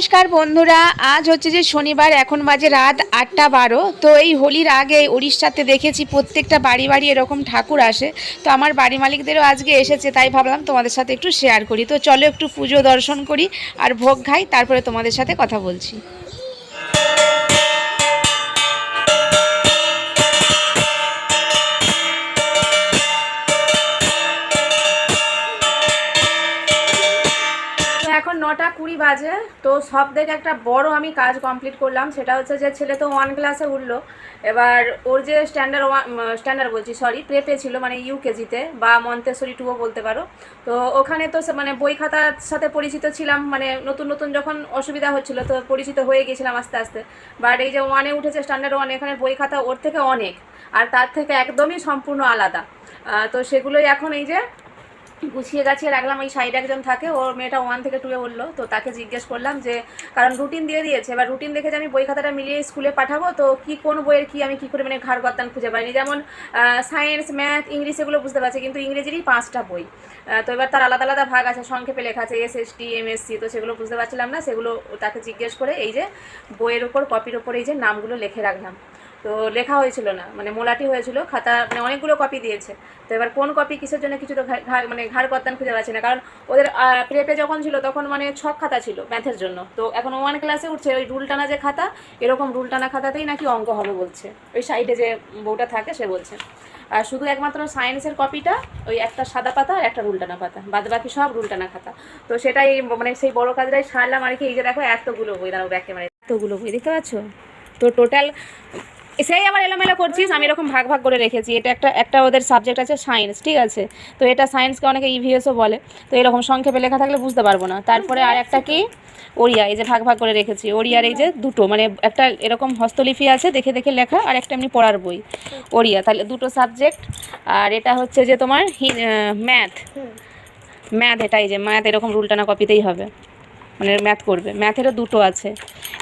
নমস্কার বন্ধুরা, আজ হচ্ছে যে শনিবার, এখন বাজে রাত আটটা বারো। তো এই হোলির আগে উড়িষ্যাতে দেখেছি প্রত্যেকটা বাড়ি বাড়ি এরকম ঠাকুর আসে। তো আমার বাড়ি মালিকদেরও আজকে এসেছে, তাই ভাবলাম তোমাদের সাথে একটু শেয়ার করি। তো চলো একটু পুজো দর্শন করি আর ভোগ খাই, তারপরে তোমাদের সাথে কথা বলছি। নটা কুড়ি বাজে, তো সব থেকে একটা বড় আমি কাজ কমপ্লিট করলাম, সেটা হচ্ছে যে ছেলে তো ওয়ান ক্লাসে উঠল। এবার ওর যে স্ট্যান্ডার্ড ওয়ান স্ট্যান্ডার্ড বলছি সরি প্রেপে ছিল মানে ইউকেজিতে বা মন্তেশ্বরী টুও বলতে পারো। তো ওখানে তো মানে বই খাতার সাথে পরিচিত ছিলাম মানে নতুন নতুন যখন অসুবিধা হচ্ছিল, তো পরিচিত হয়ে গেছিলাম আস্তে আস্তে। বাট এই যে ওয়ানে উঠেছে স্ট্যান্ডার্ড ওয়ান এখানে বই খাতা ওর থেকে অনেক, আর তার থেকে একদমই সম্পূর্ণ আলাদা। তো সেগুলোই এখন এই যে গুছিয়ে গাছিয়ে রাখলাম ওই সাইডে একজন থাকে ওর মেয়েটা ওয়ান থেকে টুয়ে উঠল, তো তাকে জিজ্ঞেস করলাম যে, কারণ রুটিন দিয়ে দিয়েছে, এবার রুটিন দেখে যে আমি বই খাতাটা মিলিয়ে স্কুলে পাঠাবো, তো কি কোন বইয়ের কি আমি কি করে মানে ঘাড় গত্তান খুঁজে পাইনি। যেমন সায়েন্স ম্যাথ ইংলিশ এগুলো বুঝতে পারছি, কিন্তু ইংরেজিরই পাঁচটা বই। তো এবার তার আলাদা আলাদা ভাগ আছে, সংক্ষেপে লেখা আছে S S T M S C তো সেগুলো বুঝতে পারছিলাম না, সেগুলো তাকে জিজ্ঞেস করে এই যে বইয়ের ওপর কপির ওপর এই যে নামগুলো লিখে রাখলাম। তো লেখা হয়েছিল না মানে মোলাটি হয়েছিল, খাতা মানে অনেকগুলো কপি দিয়েছে। তো এবার কোন কপি কিসের জন্য কিছু তো মানে ঘাড় কর্তান খুঁজে পাচ্ছি না। কারণ ওদের প্রেপে যখন ছিল তখন মানে ছক খাতা ছিল ম্যাথের জন্য। তো এখন ওয়ান ক্লাসে উঠছে, ওই রুল টানা যে খাতা, এরকম রুল টানা খাতাতেই নাকি অঙ্ক হবে বলছে। ওই সাইডে যে বউটা থাকে সে বলছে। আর শুধু একমাত্র সায়েন্সের কপিটা ওই একটা সাদা পাতা আর একটা রুলটানা পাতা। বাদ বাকি সব রুলটানা খাতা। তো সেটাই মানে সেই বড় কাজটাই সারলাম আর কি, এই যে দেখো এতগুলো বই দাঁড়াবো ব্যাকে মানে এতগুলো বই, দেখতে পাচ্ছ? তো টোটাল সেই আবার এলোমেলো করছিস, আমি এরকম ভাগ ভাগ করে রেখেছি। এটা একটা একটা ওদের সাবজেক্ট আছে সায়েন্স ঠিক আছে? তো এটা সায়েন্সকে অনেকে ইভিএসও বলে। তো এরকম সংক্ষেপে লেখা থাকলে বুঝতে পারব না। তারপরে আর একটা কি? ওড়িয়া, এই যে ভাগ ভাগ করে রেখেছি। ওড়িয়ার এই যে দুটো মানে একটা এরকম হস্তলিপি আছে, দেখে দেখে লেখা, আর একটা এমনি পড়ার বই। ওড়িয়া, তাহলে দুটো সাবজেক্ট আর এটা হচ্ছে যে তোমার ম্যাথ ম্যাথ এটা এই যে ম্যাথ এরকম রুলটানা কপিতেই হবে। মানে ম্যাথ করবে। ম্যাথেরও দুটো আছে।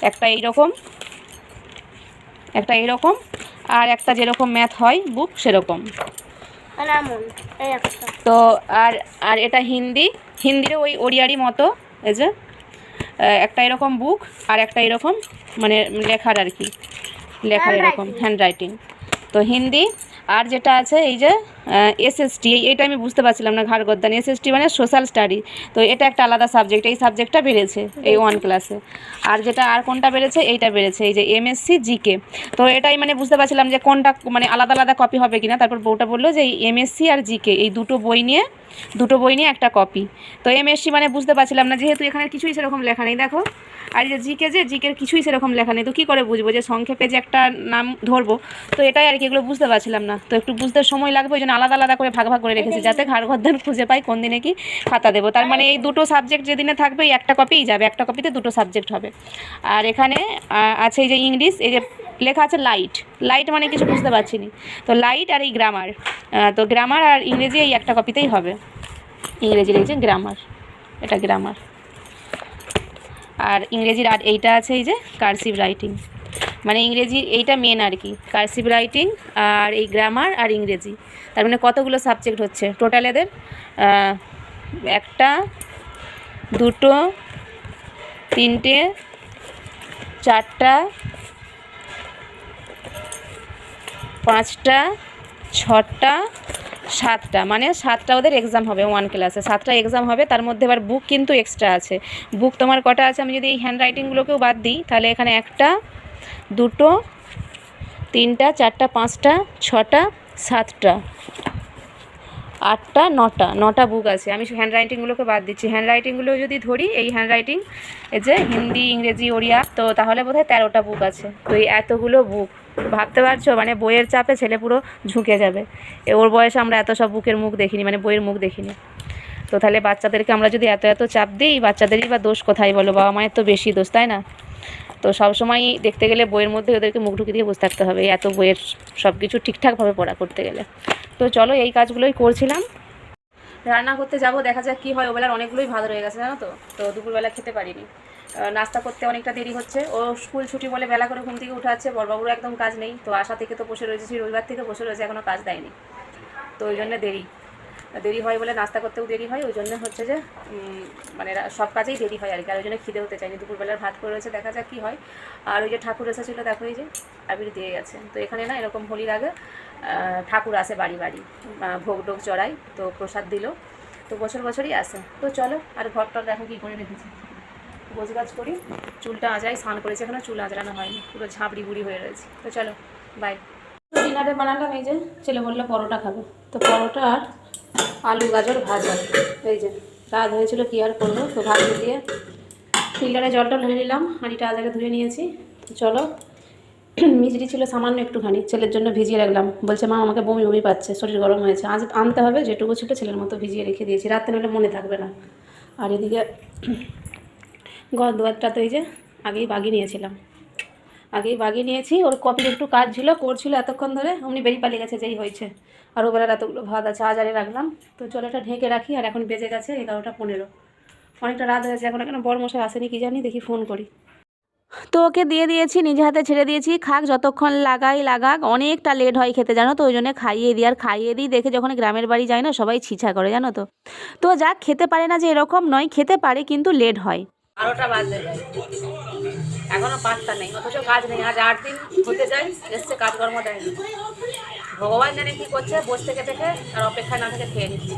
একটা এইরকম একটা এরকম আর একটা যেরকম ম্যাথ হয় বুক সেরকম। তো আর আর এটা হিন্দি হিন্দিরও ওই ওড়িয়ারি মতো এই যে একটা এরকম বুক আর একটা এরকম মানে লেখার আর কি লেখার এরকম হ্যান্ড রাইটিং তো হিন্দি আর যেটা আছে এই যে এসএসটি এইটা আমি বুঝতে পারছিলাম না ঘাড় গদ্দান এসএসটি মানে সোশ্যাল স্টাডি তো এটা একটা আলাদা সাবজেক্ট এই সাবজেক্টটা বেড়েছে, এই ওয়ান ক্লাসে আর যেটা, আর কোনটা বেড়েছে, এইটা বেড়েছে, এই যে এমএসসি জিকে তো এটাই মানে বুঝতে পারছিলাম যে কোনটা মানে আলাদা আলাদা কপি হবে কিনা, তারপর বউটা বলল যে এই এমএসসি আর জিকে এই দুটো বই নিয়ে, দুটো বই নিয়ে একটা কপি তো এমএসসি মানে বুঝতে পারছিলাম না, যেহেতু এখানে কিছুই সেরকম লেখা নেই, দেখো। আর যে জিকে যে জিকের কিছুই সেরকম লেখা নেই, তো কী করে বুঝব যে সংক্ষেপে যে একটা নাম ধরবো? তো এটাই আর কি, এগুলো বুঝতে পারছিলাম না। তো একটু বুঝতে সময় লাগবে, ওই জন্য আলাদা আলাদা করে ভাগ ভাগ করে রেখেছি যাতে ঘাড় ঘরদান খুঁজে পাই কোন দিনে কি খাতা দেবো। তার মানে এই দুটো সাবজেক্ট যেদিনে থাকবে এই একটা কপিই যাবে একটা কপিতে দুটো সাবজেক্ট হবে। আর এখানে আছে এই যে ইংলিশ এই যে লেখা আছে লাইট লাইট মানে কিছু বুঝতে পারছি নি তো লাইট আর এই গ্রামার তো গ্রামার আর ইংরেজি এই একটা কপিতেই হবে। ইংরেজির এই যে গ্রামার এটা গ্রামার আর ইংরেজির আর এইটা আছে এই যে কার্সিভ রাইটিং মানে ইংরেজি এইটা মেন আর কি। কার্সিভ রাইটিং আর এই গ্রামার আর ইংরেজি। তার মানে কতগুলো সাবজেক্ট হচ্ছে? টোটাল এদের একটা, দুটো, তিনটে, চারটা, পাঁচটা, ছটা, সাতটা। মানে সাতটা ওদের এক্সাম হবে ওয়ান ক্লাসে সাতটা এক্সাম হবে, তার মধ্যে আবার বুক কিন্তু এক্সট্রা আছে। বুক তোমার কটা আছে? আমি যদি এই হ্যান্ড রাইটিংগুলোকেও বাদ দিই, তাহলে এখানে একটা দুটো, তিনটা, চারটা, পাঁচটা, ছটা, সাতটা, আটটা, নটা নটা বুক আছে। আমি হ্যান্ড রাইটিংগুলোকে বাদ দিচ্ছি। হ্যান্ড রাইটিংগুলো যদি ধরি, এই হ্যান্ড রাইটিং এই যে হিন্দি, ইংরেজি, ওড়িয়া, তো তাহলে বোধহয় তেরোটা বুক আছে। তো এই এতগুলো বুক ভাবতে পারছ? মানে বইয়ের চাপে ছেলে পুরো ঝুঁকে যাবে। ওর বয়সে আমরা এত সব বুকের মুখ দেখিনি মানে বইয়ের মুখ দেখিনি। তো তাহলে বাচ্চাদেরকে আমরা যদি এত এত চাপ দিই, বাচ্চাদেরই বা দোষ কোথায় বলো? বাবা মায়ের তো বেশি দোষ, তাই না? তো সবসময় দেখতে গেলে বইয়ের মধ্যে ওদেরকে মুখ ঢুকে দিয়ে বসে থাকতে হবে, এত বইয়ের সব কিছু ঠিকঠাকভাবে পড়া করতে গেলে। তো চলো এই কাজগুলোই করছিলাম। রান্না করতে যাব, দেখা যাক কী হয়। ওবেলার অনেকগুলোই ভালো রয়ে গেছে, জানো তো? তো দুপুরবেলা খেতে পারিনি। নাস্তা করতে অনেকটা দেরি হচ্ছে। ও স্কুল ছুটি বলে বেলা করে ঘুম থেকে উঠাচ্ছে বড়বাবুরও একদম কাজ নেই। তো আশা থেকে তো বসে রয়েছে রবিবার থেকে বসে রয়েছে এখনও কাজ দেয়নি। তো ওই জন্য দেরি। দেরি হয় বলে নাস্তা করতেও দেরি হয়, ওই জন্য হচ্ছে যে মানে সব কাজেই দেরি হয় আর কি। আর ওই জন্য খিদে হতে চাইনি দুপুরবেলার ভাত করে রয়েছে, দেখা যাক কী হয়। আর ওই যে ঠাকুর এসেছিল, দেখো এই যে, আবির দিয়ে গেছে। তো এখানে না, এরকম হোলির আগে ঠাকুর আসে বাড়ি বাড়ি ভোগ টোগ চড়াই তো প্রসাদ দিল। তো বছর বছরই আসে। তো চলো, আর ঘরটা দেখো কী করে রেখেছি। গোছ গাছ করি, চুলটা আজাই স্নান করেছে, এখনও চুল আজরানো হয়নি। পুরো ঝাঁপড়ি বুড়ি হয়ে রয়েছে। তো চলো বাই ডিনারে বানালাম, এই যে, ছেলে বলল পরোটা খাবে। তো পরোটা আর আলু, গাজর, ভাজা। এই যে, রাত হয়েছিল কী আর করব? তো ভাত দিয়ে ফিল্টারে জলটা ঢেলে নিলাম। হাঁড়িটা আজাকে ধুয়ে নিয়েছি। চলো মিষ্টি ছিল সামান্য একটুখানি, ছেলের জন্য ভিজিয়ে রাখলাম। বলছে, মা, আমাকে বমি বমি পাচ্ছে, শরীর গরম হয়েছে। আজ আনতে হবে, যেটুকু ছিল ছেলের মতো ভিজিয়ে রেখে দিয়েছি। রাত্রে নইলে মনে থাকবে না। আর এদিকে ঘর দুয়ারটা তো এই যে আগেই বাগিয়ে নিয়েছিলাম। আগেই বাগিয়ে নিয়েছি। ওর কপির একটু কাজ ছিল করছিল এতক্ষণ ধরে, অমনি বেরিয়ে পালিয়ে গেছে, যেই হয়েছে। আর ওবেলার এতগুলো ভাত আছে আজারে রাখলাম। তো চলো এটা ঢেকে রাখি, আর এখন বেজে গেছে এগারোটা পনেরো। অনেকটা রাত হয়েছে এখন এখানে বড় মশাই আসেনি, কি জানি, দেখি ফোন করি। তো ওকে দিয়ে দিয়েছি, নিজে হাতে ছেড়ে দিয়েছি, খাক, যতক্ষণ লাগাই লাগাক, অনেকটা লেট হয় খেতে, জানো তো, ওই জন্য খাইয়ে দিই, আর খাইয়ে দিই, দেখে যখন গ্রামের বাড়ি যায় না, সবাই ছিছা করে, জানো তো। তো যাক, খেতে পারে না যে এরকম নয়, খেতে পারে কিন্তু লেট হয়। এখনও পাত্তা নেই, অথচ কাজ নেই। আজ আট দিন হতে যায়, এসছে, কাজকর্ম দেয়নি ভগবান জানে কি করছে বসে থেকে থেকে আর অপেক্ষা না থেকে খেয়ে নিচ্ছে।